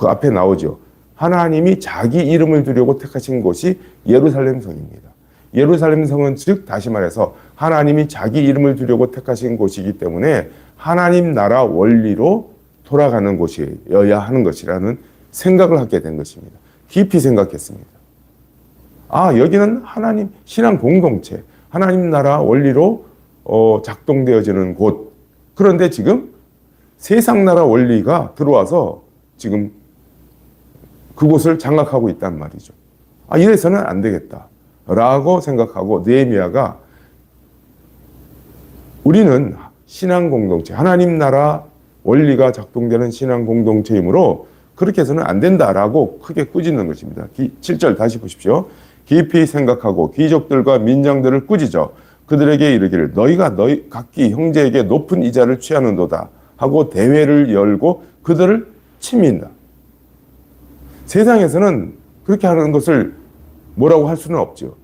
그 앞에 나오죠. 하나님이 자기 이름을 두려고 택하신 곳이 예루살렘 성입니다. 예루살렘 성은 즉 다시 말해서 하나님이 자기 이름을 두려고 택하신 곳이기 때문에 하나님 나라 원리로 돌아가는 곳이어야 하는 것이라는 생각을 하게 된 것입니다. 깊이 생각했습니다. 아, 여기는 하나님 신앙 공동체, 하나님 나라 원리로 어, 작동되어지는 곳. 그런데 지금 세상 나라 원리가 들어와서 지금 그곳을 장악하고 있단 말이죠. 아, 이래서는 안 되겠다. 라고 생각하고 느헤미야가 우리는 신앙 공동체, 하나님 나라 원리가 작동되는 신앙 공동체이므로 그렇게 해서는 안 된다라고 크게 꾸짖는 것입니다. 7절 다시 보십시오. 깊이 생각하고 귀족들과 민장들을 꾸짖어 그들에게 이르기를 너희가 너희 각기 형제에게 높은 이자를 취하는도다 하고 대회를 열고 그들을 치민다. 세상에서는 그렇게 하는 것을 뭐라고 할 수는 없죠.